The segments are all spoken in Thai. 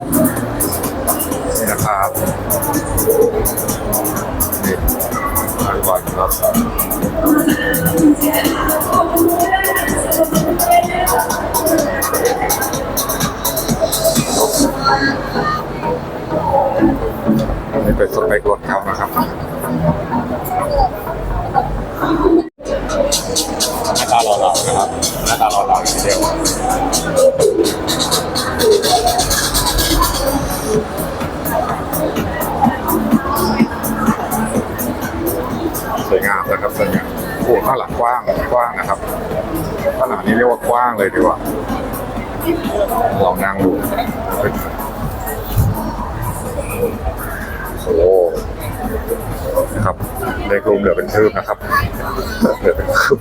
นี่นะครับนี่อร่อยครับนี่เป็นสเต็กรสเขานะครับหน้าตาหล่อๆนะครับหน้าตาหล่อๆทีเดียว สวยงามนะครับสวยงามโอ้ข้างหลังกว้างกว้างนะครับข้างหลังนี้เรียกว่ากว้างเลยดีกว่าลองนั่งดูโอ้โหนะครับในกลุ่มเหลือเป็นคืบนะครับเหลือเป็นคืบ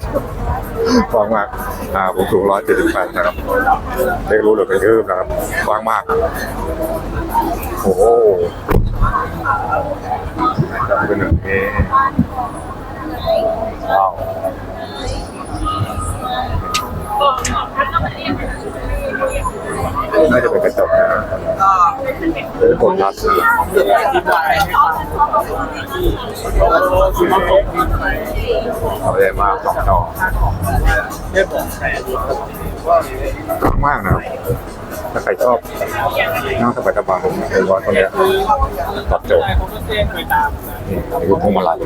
กว้างมากอ่าผมสูงร้อยเจ็ดสิบแปดนะครับเลขรู้เหลือเป็นคืบนะครับกว้างมากโอ้โหเป็นอย่งนี้ ว้าวน่าจะเป็น เป็นคนรัดเอาใหญ่มากสองจอข้างมากนะครับถ้าใครชอบนั่งสบายสบายผมเป็นว่าตัวเนี้ยตอบโจทย์นี่คือพวงมาลัย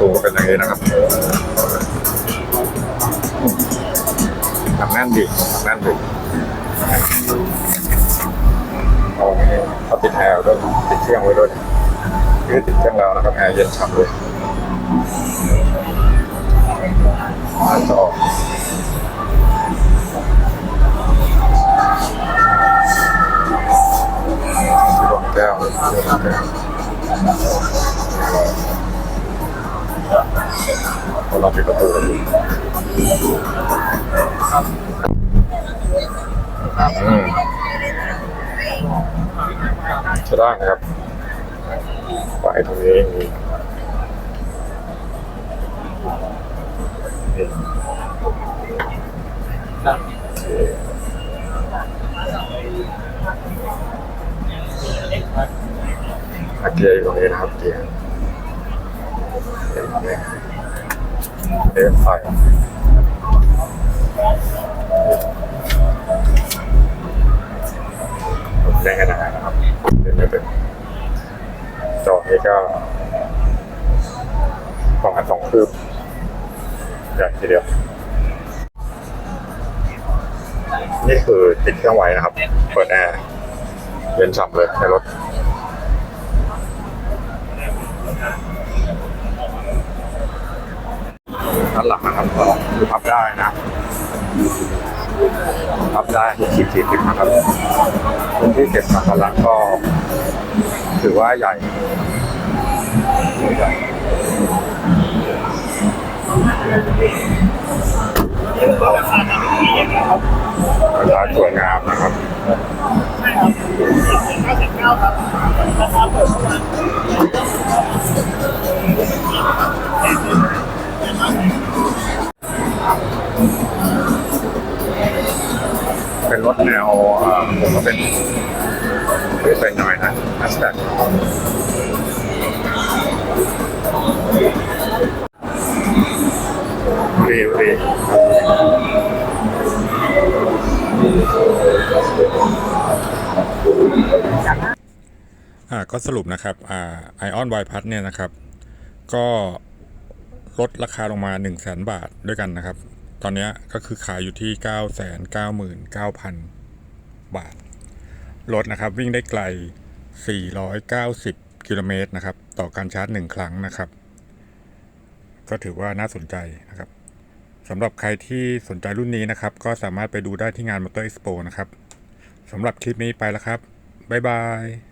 ตูก็เป็นอย่างนี้นะครับ ทำแน่นดิทำแน่นดิเอาเขาติดแอร์ด้วยติดเครื่องไว้ด้วยคือติดเครื่องแล้วนะครับแอร์เย็นฉ่ำเลยอาจจะออก เราปิดประตูกันดูอืมใช่ได้ครับไปตรงนี้มีนี่โอเคอะเกียร์อยู่ตรงนี้นะครับเกียร์ เกียร์อยู่ตรงนี้เอ๊ะไฟเล่นกันนานนะครับเล่นไม่เป็นจอนี้ก็สองอันสองคืบใหญ่ทีเดียว นี่คือติดเครื่องไว้นะครับ เปิดแอร์เย็นฉ่ำเลยในรถ ด้านหลังนะครับก็คือพับได้นะพับได้สิบสี่สิบนะครับพื้นที่เก็บสัมภาระก็ถือว่าใหญ่ใหญ่ราคาสวยงามนะครับ เป็นรถแนวเอ่อผมก็เป็นไปหน่อยนะแฮชแท็กรีรีอ่าก็สรุปนะครับไอออนไวพัทเนี่ยนะครับ ก็ลดราคาลงมา 1 0 0 0 0แบาทด้วยกันนะครับ ตอนนี้ก็คือขายอยู่ที่ 9 9 9 0 0 0 บาท รถนะครับวิ่งได้ไกล 490 กิโลเมตรนะครับ ต่อการชาร์จ 1 ครั้งนะครับ ก็ถือว่าน่าสนใจนะครับสำหรับใครที่สนใจรุ่นนี้นะครับ ก็สามารถไปดูได้ที่งาน Motor Expo นะครับสำหรับคลิปนี้ไปแล้วครับ บ๊ายบาย